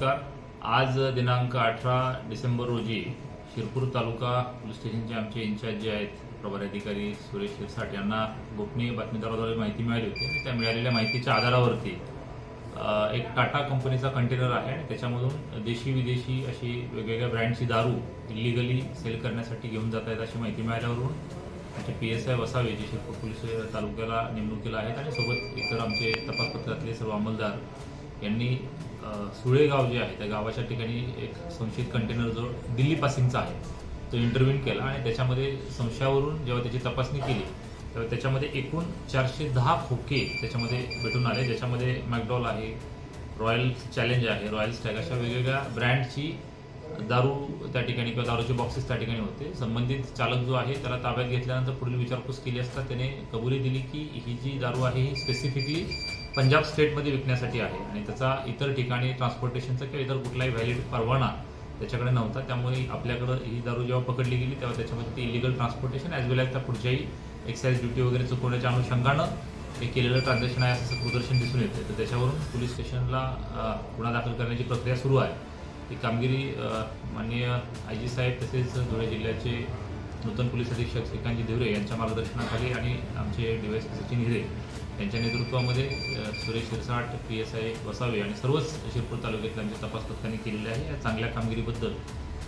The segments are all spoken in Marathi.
नमस्कार. आज दिनांक अठरा डिसेंबर रोजी शिरपूर तालुका पोलीस स्टेशनचे आमचे इन्चार्ज जे आहेत प्रभारी अधिकारी सुरेश शिरसाट यांना गोपनीय बातमीदाराद्वारे माहिती मिळाली होती आणि त्या मिळालेल्या माहितीच्या आधारावरती एक टाटा कंपनीचा कंटेनर आहे आणि त्याच्यामधून देशी विदेशी अशी वेगवेगळ्या ब्रँडची दारू इलिगली सेल करण्यासाठी घेऊन जात आहेत अशी माहिती मिळाल्यावरून आमचे पी एस आय वसावे जे शिरपूर पोलीस तालुक्याला नेमणुकीला आहेत आणि सोबत इतर आमचे तपास पथकातले सर्व अंमलदार यांनी सुळेगाव जे आहे त्या गावाच्या ठिकाणी एक संशयित कंटेनर जो दिल्ली पासिंगचा आहे तो इंटरव्ह्यून केला आणि त्याच्यामध्ये संशयावरून जेव्हा त्याची तपासणी केली तेव्हा त्याच्यामध्ये एकूण चारशे दहा खोके त्याच्यामध्ये भेटून आले. ज्याच्यामध्ये मॅकडॉल आहे रॉयल चॅलेंज आहे. रॉयल स्टॅग अशा वेगवेगळ्या ब्रँडची दारू त्या ठिकाणी किंवा दारूचे बॉक्सेस त्या ठिकाणी होते. संबंधित चालक जो आहे त्याला ताब्यात घेतल्यानंतर पुढील विचारपूस केली असता त्याने कबुली दिली की ही जी दारू आहे ही स्पेसिफिकली पंजाब स्टेटमध्ये विकण्यासाठी आहे. आणि त्याचा इतर ठिकाणी ट्रान्सपोर्टेशनचा किंवा इतर कुठलाही व्हॅलिड परवाना त्याच्याकडे नव्हता. त्यामुळे आपल्याकडं ही दारू जेव्हा पकडली गेली तेव्हा त्याच्यामध्ये ते illegal transportation as well as त्या पुढच्याही एक्साईज ड्युटी वगैरे चुकवण्याच्या अनुषंगानं हे केलेलं ट्रान्झॅक्शन आहे असं प्रदर्शन दिसून येतं तर त्याच्यावरून पोलीस स्टेशनला गुन्हा दाखल करण्याची प्रक्रिया सुरू आहे. ही कामगिरी माननीय आय जी साहेब तसेच धुळे जिल्ह्याचे नूतन पोलीस अधीक्षक श्रीकांतजी देवरे यांच्या मार्गदर्शनाखाली आणि आमचे डी सचिन हिरे त्यांच्या नेतृत्वामध्ये Suresh Shirsat P S I Vasave आणि सर्वच शिरपूर तालुक्यातल्या आमच्या तपास पथकांनी केलेले आहे. या चांगल्या कामगिरीबद्दल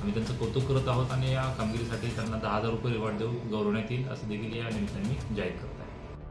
आम्ही त्यांचं कौतुक करत आहोत आणि या कामगिरीसाठी त्यांना दहा हजार रुपये रिवॉर्ड देऊन गौरवण्यात येईल असं देखील या निमित्ताने जाहीर करत आहे.